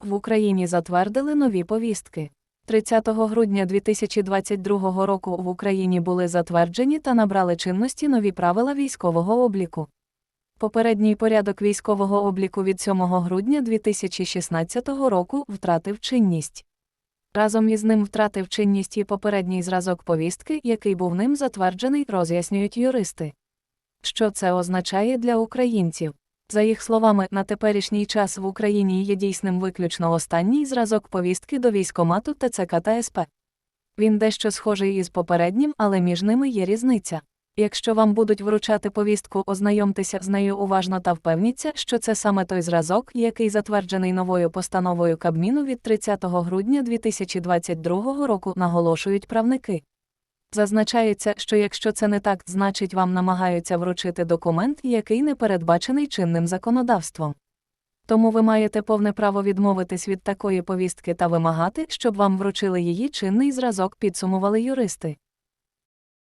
В Україні затвердили нові повістки. 30 грудня 2022 року в Україні були затверджені та набрали чинності нові правила військового обліку. Попередній порядок військового обліку від 7 грудня 2016 року втратив чинність. Разом із ним втратив чинність і попередній зразок повістки, який був ним затверджений, роз'яснюють юристи. Що це означає для українців? За їх словами, на теперішній час в Україні є дійсним виключно останній зразок повістки до військомату ТЦК та СП. Він дещо схожий із попереднім, але між ними є різниця. Якщо вам будуть вручати повістку, ознайомтеся з нею уважно та впевніться, що це саме той зразок, який затверджений новою постановою Кабміну від 30 грудня 2022 року, наголошують правники. Зазначається, що якщо це не так, значить вам намагаються вручити документ, який не передбачений чинним законодавством. Тому ви маєте повне право відмовитись від такої повістки та вимагати, щоб вам вручили її чинний зразок, підсумували юристи.